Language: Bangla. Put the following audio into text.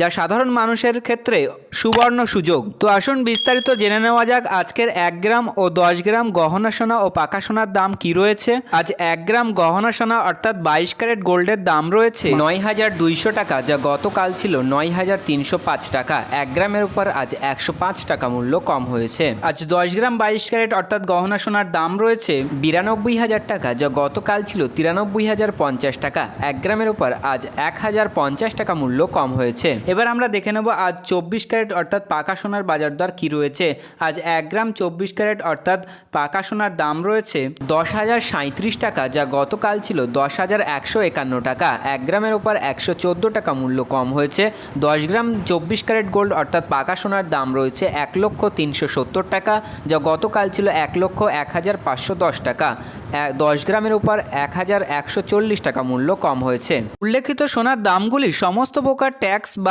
যা সাধারণ মানুষের ক্ষেত্রে সুবর্ণ সুযোগ। তো আসুন বিস্তারিত জেনে নেওয়া যাক আজকের এক গ্রাম ও দশ গ্রাম গহনা সোনা ও পাকা সোনার দাম কি রয়েছে। আজ এক গ্রাম গহনা সোনা অর্থাৎ বাইশ ক্যারেট গোল্ডের দাম রয়েছে নয় হাজার দুইশো টাকা, যা গতকাল ছিল নয় হাজার তিনশো পাঁচ টাকা। এক গ্রামের উপর আজ একশো পাঁচ টাকা মূল্য কম হয়েছে। আজ দশ গ্রাম বাইশ ক্যারেট অর্থাৎ গহনা সোনার দাম রয়েছে বিরানব্বই হাজার টাকা, যা গতকাল ছিল তিরানব্বই হাজার পঞ্চাশ টাকা। এক গ্রামের উপর আজ এক হাজার পঞ্চাশ টাকা মূল্য কম হয়েছে। এবার আমরা দেখে নেব আজ চব্বিশ ক্যারেট অর্থাৎ পাকা সোনার বাজার দর কী রয়েছে। আজ এক গ্রাম চব্বিশ ক্যারেট অর্থাৎ পাকা সোনার দাম রয়েছে দশ হাজার সাঁত্রিশ টাকা, যা গতকাল ছিল দশ হাজার একশো একান্ন টাকা। এক গ্রামের ওপর একশো চোদ্দ টাকা মূল্য কম হয়েছে। দশ গ্রাম চব্বিশ ক্যারেট গোল্ড অর্থাৎ পাকা সোনার দাম রয়েছে এক লক্ষ তিনশো সত্তর টাকা, যা গতকাল ছিল এক লক্ষ এক হাজার পাঁচশো দশ টাকা। দশ গ্রামের উপর এক হাজার একশো চল্লিশ টাকা মূল্য কম হয়েছে। উল্লেখিত সোনার দামগুলি সমস্ত প্রকার ট্যাক্স